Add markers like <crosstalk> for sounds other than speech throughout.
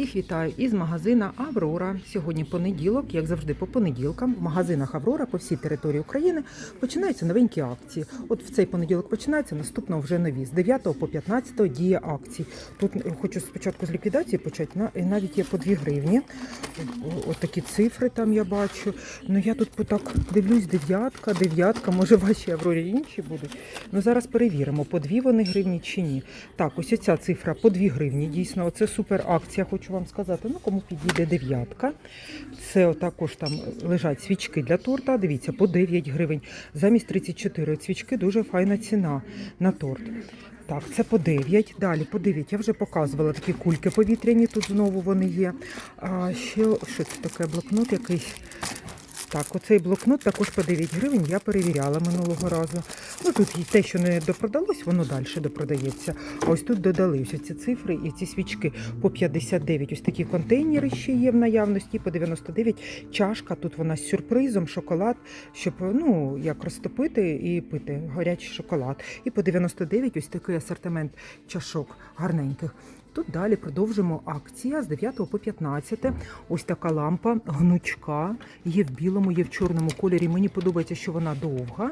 Всіх вітаю із магазина Аврора. Сьогодні понеділок, як завжди, по понеділкам в магазинах Аврора по всій території України починаються новенькі акції. От в цей понеділок починається, наступного вже нові. З 9 по 15 діє акції. Тут е, хочу спочатку з ліквідації почати. на- Навіть є по 2 гривні. От такі цифри там я бачу. Ну я тут так дивлюсь, дев'ятка, дев'ятка, може ваші Аврорі інші будуть. Ну зараз перевіримо, по 2 вони гривні чи ні. Так, ось ця цифра по 2 гривні. Дійсно, це супер акція, вам сказати. Ну, кому підійде дев'ятка. Це також там лежать свічки для торта. Дивіться, по 9 гривень. Замість 34 От свічки дуже файна ціна на торт. Так, це по 9. Далі по 9. Я вже показувала такі кульки повітряні, тут знову вони є. А ще що це таке блокнот якийсь. Так, оцей блокнот також по 9 гривень я перевіряла минулого разу. Ну тут те, що не допродалось, воно далі допродається. А ось тут додали ось ці цифри і ці свічки по 59. Ось такі контейнери ще є в наявності, по 99. Чашка, тут вона з сюрпризом, шоколад, щоб ну, як розтопити і пити гарячий шоколад. І по 99 ось такий асортимент чашок гарненьких. Тут далі продовжимо акція з 9 по 15. Ось така лампа гнучка. Є в білому, є в чорному кольорі. Мені подобається, що вона довга.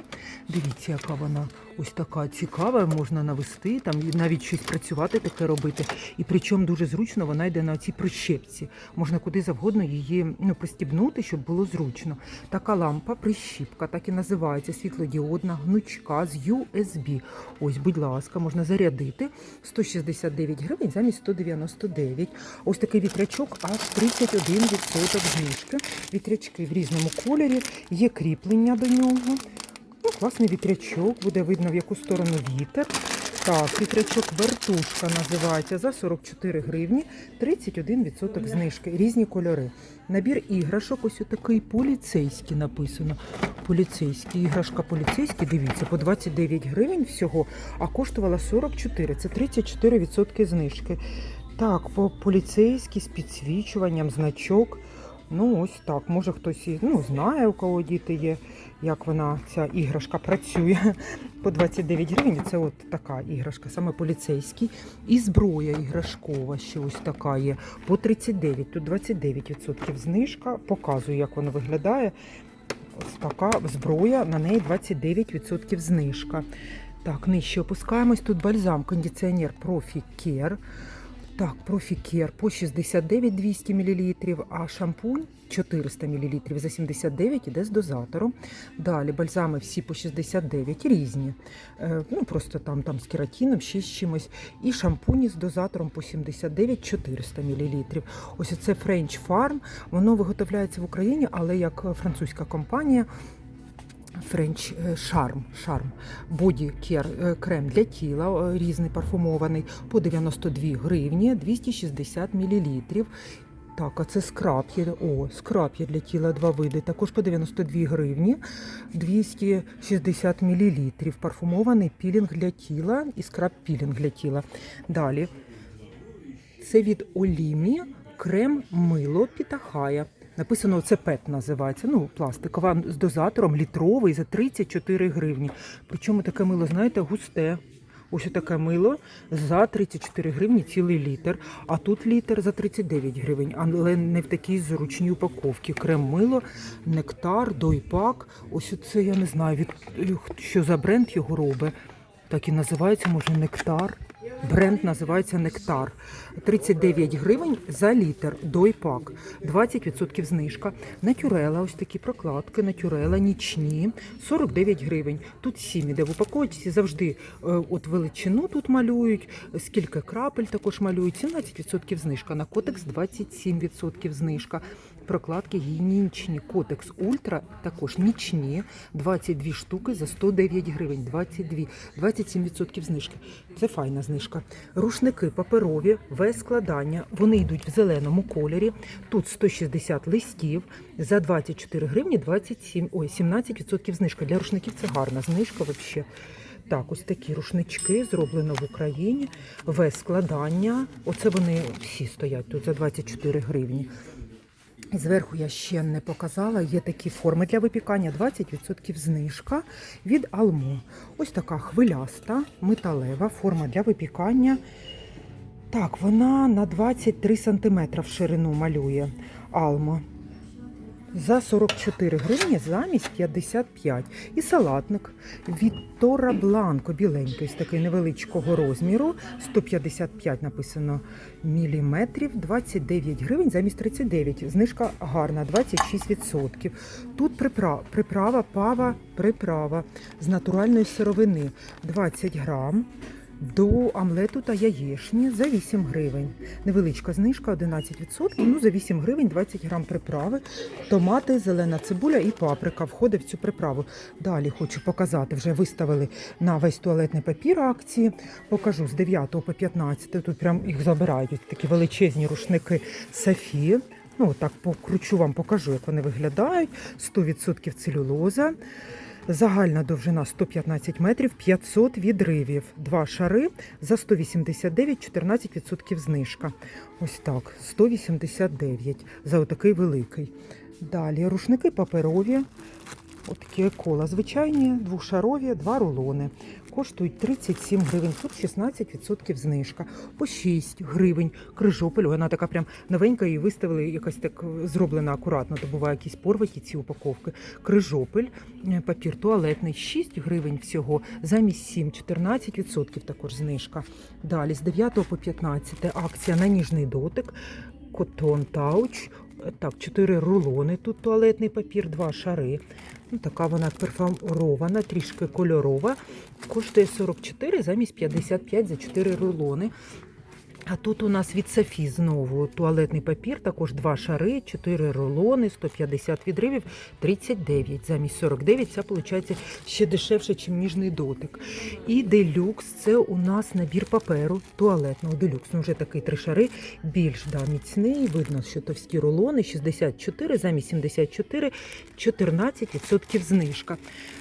Дивіться, яка вона ось така цікава, можна навести, там навіть щось працювати таке робити. І причому дуже зручно вона йде на цій прищепці. Можна куди завгодно її ну, пристібнути, щоб було зручно. Така лампа, прищіпка, так і називається світлодіодна, гнучка з USB. Ось, будь ласка, можна зарядити 169 гривень замість 199. Ось такий вітрячок, аж 31% знижки. Вітрячки в різному кольорі, є кріплення до нього. Ну, класний вітрячок, буде видно, в яку сторону вітер. Так, вітрячок вертушка називається за 44 гривні, 31% знижки, різні кольори. Набір іграшок, ось такий поліцейський написано. Поліцейський, іграшка поліцейський, дивіться, по 29 гривень всього, а коштувала 44, це 34% знижки. Так, по поліцейський з підсвічуванням, значок. Ну, ось так. Може хтось і ну, знає, у кого діти є, як вона, ця іграшка працює. По 29 гривень. Це от така іграшка, саме поліцейський. І зброя іграшкова ще ось така є. По 39. Тут 29% знижка. Показую, як воно виглядає. Ось така зброя, на неї 29% знижка. Так, нижче опускаємось. Тут бальзам, кондиціонер Profi Care. Так, профікер по 69 200 мл, а шампунь 400 мл за 79 іде з дозатором. Далі бальзами всі по 69, різні. Е, ну, просто там, там з кератином, ще з чимось. І шампуні з дозатором по 79 400 мл. Ось це French Farm. Воно виготовляється в Україні, але як французька компанія. Френч Шарм, Шарм, Body Care е, крем для тіла е, різний парфумований по 92 гривні 260 мл. Так, а це скраб є. О, скраб для тіла два види. Також по 92 гривні 260 мл. Парфумований пілінг для тіла і скраб пілінг для тіла. Далі. Це від Олімі крем мило Пітахая. Написано це ПЕТ називається. Ну, пластикова з дозатором літровий за 34 гривні. Причому таке мило, знаєте, густе. Ось таке мило за 34 гривні цілий літр. А тут літр за 39 гривень, але не в такій зручній упаковці. Крем мило, нектар, дойпак. Ось це я не знаю, від що за бренд його робить. Так і називається, може, нектар. Бренд називається Нектар. 39 гривень за літр. Дойпак. 20% знижка. Натюрела, ось такі прокладки, натюрела, нічні. 49 гривень. Тут 7 іде в упаковці. Завжди е, от величину тут малюють. Скільки крапель також малюють. 17% знижка. На котекс 27% знижка. Прокладки гігієнічні. Котекс Ультра також нічні. 22 штуки за 109 гривень. 22. 27% знижки. Це файна знижка. Рушники паперові, весь складання. Вони йдуть в зеленому кольорі. Тут 160 листів за 24 гривні 27, ой, 17% знижка. Для рушників це гарна знижка взагалі. Так, ось такі рушнички зроблено в Україні. Весь складання. Оце вони всі стоять тут за 24 гривні. Зверху я ще не показала, є такі форми для випікання, 20% знижка від Almo. Ось така хвиляста, металева форма для випікання. Так, вона на 23 см в ширину малює Алма. За 44 гривні замість 55. І салатник від Тора Бланко, біленький, з такий невеличкого розміру. 155 написано міліметрів, 29 гривень замість 39. Знижка гарна, 26%. Тут приправа, приправа пава, приправа з натуральної сировини 20 грам. До омлету та яєшні за 8 гривень. Невеличка знижка 11%, ну за 8 гривень 20 грам приправи, томати, зелена цибуля і паприка входить в цю приправу. Далі хочу показати, вже виставили на весь туалетний папір акції. Покажу з 9 по 15. Тут прям їх забирають такі величезні рушники Софі. Ну, так покручу вам, покажу, як вони виглядають. 100% целюлоза. Загальна довжина 115 метрів, 500 відривів. Два шари за 189, 14% знижка. Ось так, 189 за отакий великий. Далі рушники паперові. Отакі кола звичайні, двошарові, два рулони. Коштують 37 гривень, тут 16% знижка. По 6 гривень. Крижопель, вона така прям новенька і виставили якась так зроблена акуратно, то буває якісь порваті ці упаковки. Крижопель, е, папір туалетний, 6 гривень всього, замість 7, 14% також знижка. Далі з 9 по 15 акція на ніжний дотик. Котон Тауч. Так, 4 рулони, тут туалетний папір, 2 шари. Ну, така вона перфорована, трішки кольорова. Коштує 44 замість 55 за 4 рулони. А тут у нас від Софі знову туалетний папір, також два шари, 4 рулони, 150 відривів, 39 замість 49. Це виходить ще дешевше, ніж ніжний дотик. І делюкс це у нас набір паперу туалетного делюкс. Ну, вже такий три шари, більш да, міцний. Видно, що товсті рулони, 64 замість 74, 14% знижка.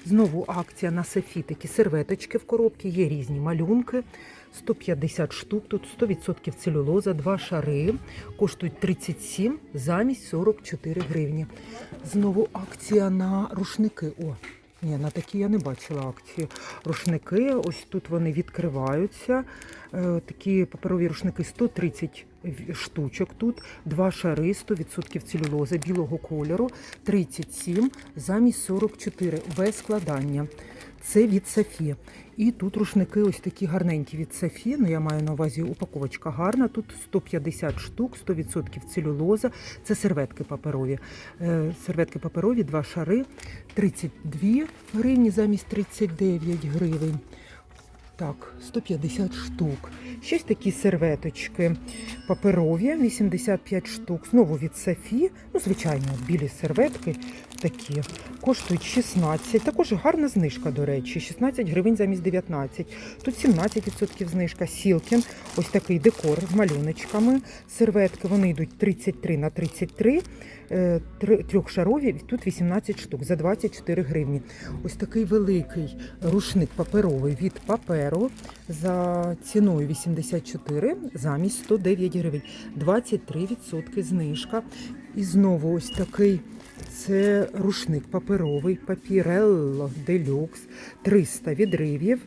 Знову акція на Софі, такі серветочки в коробці, є різні малюнки. 150 штук, тут 100% целюлоза, два шари, коштують 37 замість 44 гривні. Знову акція на рушники. О, ні, на такі я не бачила акції. Рушники, ось тут вони відкриваються. Е, Такі паперові рушники 130 штучок тут, два шари, 100% целюлоза білого кольору, 37 замість 44, без складання. Це від Софі. І тут рушники ось такі гарненькі від Софі. Ну, я маю на увазі упаковочка гарна. Тут 150 штук, 100% целюлоза. Це серветки паперові. Е, Серветки паперові, два шари, 32 гривні замість 39 гривень. Так, 150 штук. Щось такі серветочки паперові, 85 штук. Знову від Софі. Ну, звичайно, білі серветки такі. Коштують 16. Також гарна знижка, до речі. 16 гривень замість 19. Тут 17% знижка. Сілкін. Ось такий декор з малюночками. Серветки вони йдуть 33 на 33. е, Трьохшарові, тут 18 штук за 24 гривні. Ось такий великий рушник паперовий від паперу за ціною 84 замість 109 гривень. 23% знижка. І знову ось такий це рушник паперовий, папірелло делюкс, 300 відривів.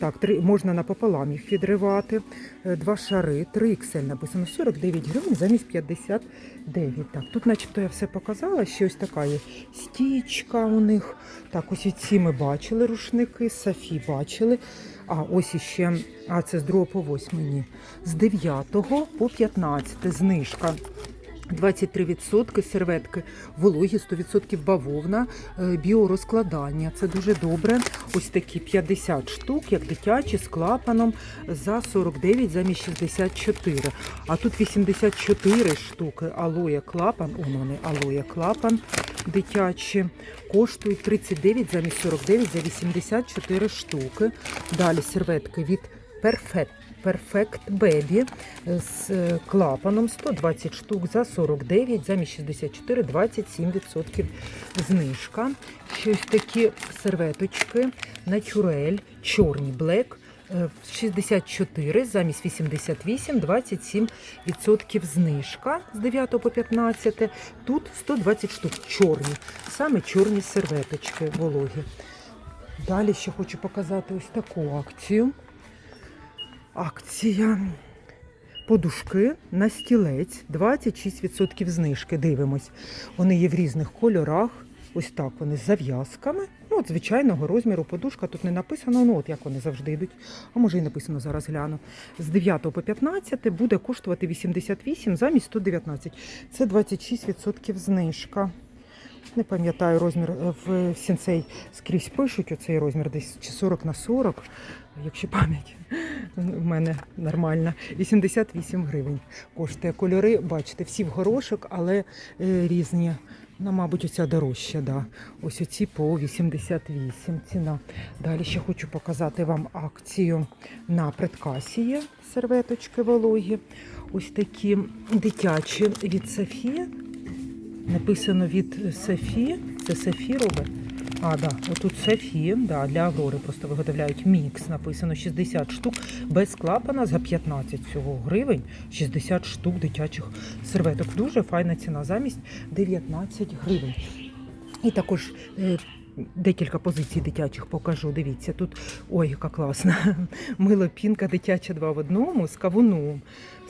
Так, три, можна напополам їх відривати. Е, Два шари, 3 XL написано 49 гривень замість 59. Так, тут начебто я все показала, ще ось така є стічка у них. Так, ось ці ми бачили рушники, Софі бачили. А ось іще, а це з 2 по 8 ні. З 9 по 15 знижка. 23% серветки вологі, 100% бавовна, е, біорозкладання. Це дуже добре. Ось такі 50 штук, як дитячі, з клапаном за 49 замість 64. А тут 84 штуки алоє клапан. О, вони алоє клапан дитячі. Коштують 39 замість 49 за 84 штуки. Далі серветки від Perfect. Perfect Baby з е, клапаном 120 штук за 49, замість 64, 27% знижка. Щось такі серветочки Naturel, чорні е, 64 замість 88, 27% знижка з 9 по 15. Тут 120 штук чорні, саме чорні серветочки вологі. Далі ще хочу показати ось таку акцію. Акція подушки на стілець 26% знижки. Дивимось. Вони є в різних кольорах. Ось так вони з зав'язками. Ну, от звичайного розміру подушка тут не написано, ну от як вони завжди йдуть. А може і написано зараз гляну. З 9 по 15 буде коштувати 88 замість 119. Це 26% знижка. Не пам'ятаю розмір е, в сінцей скрізь пишуть оцей розмір, десь чи 40 на 40, якщо пам'ять в мене нормальна. 88 гривень коштує. Кольори, бачите, всі в горошок, але е, різні. Ну, мабуть, оця дорожча, да. Ось оці по 88 ціна. Далі ще хочу показати вам акцію на предкасі серветочки вологі. Ось такі дитячі від Софії. Написано від Софі. Це Софі робить. А, да, отут Софі, да, для Аврори просто виготовляють мікс. Написано 60 штук без клапана за 15 всього гривень. 60 штук дитячих серветок. Дуже файна ціна замість 19 гривень. І також е, декілька позицій дитячих покажу. Дивіться, тут ой, яка класна. <laughs> Мило пінка дитяча два в одному з кавуном.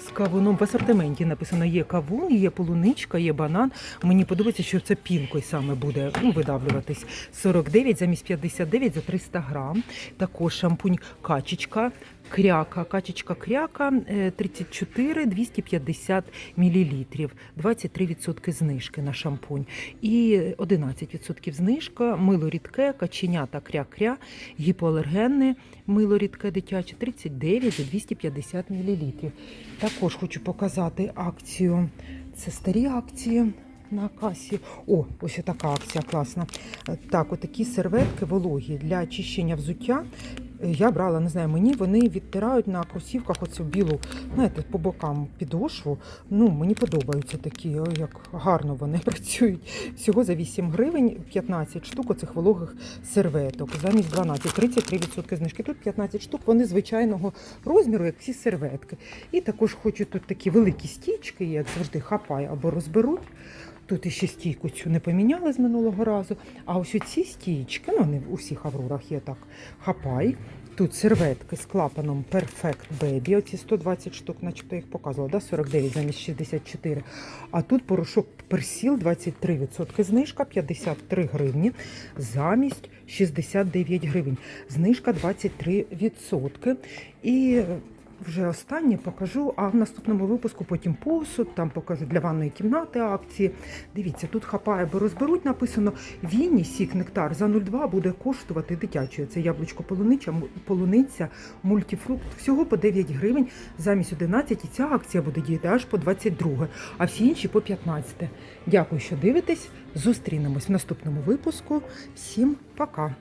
З кавуном в асортименті написано є кавун, є полуничка, є банан. Мені подобається, що це пінкою саме буде ну, видавлюватись. 49 замість 59 за 300 грам. Також шампунь качечка. Кряка, качечка кряка е, 34 250 мілілітрів, 23% знижки на шампунь і 11% знижка, мило рідке, каченята кря-кря, гіпоалергенне мило рідке дитяче 39 за 250 мілілітрів. Також хочу показати акцію. Це старі акції на касі. О, ось така акція класна. Е, Так, отакі серветки вологі для очищення взуття. Я брала, не знаю, мені вони відтирають на кросівках оцю білу, знаєте, по бокам підошву. Ну, мені подобаються такі, як гарно вони <laughs> працюють. Всього за 8 гривень 15 штук оцих вологих серветок. Замість 12, 33% знижки. Тут 15 штук, вони звичайного розміру, як всі серветки. І також хочу тут такі великі стічки, як завжди, хапай або розберуть. Тут іще стійку цю не поміняли з минулого разу. А ось ці стічки, ну вони в усіх аврорах є так. Хапай. Тут серветки з клапаном Perfect Baby. Оці 120 штук, начебто їх показувала, да? 49 замість 64. А тут порошок персіл 23% знижка, 53 гривні замість 69 гривень. Знижка 23%. І вже останнє покажу, а в наступному випуску потім посуд, там покажу для ванної кімнати акції. Дивіться, тут хапає, бо розберуть, написано Вінні сік нектар за 0,2 буде коштувати дитячою. Це яблучко полунича, полуниця, мультифрукт. Всього по 9 гривень замість 11. І ця акція буде діяти аж по 22, а всі інші по 15. Дякую, що дивитесь. Зустрінемось в наступному випуску. Всім пока!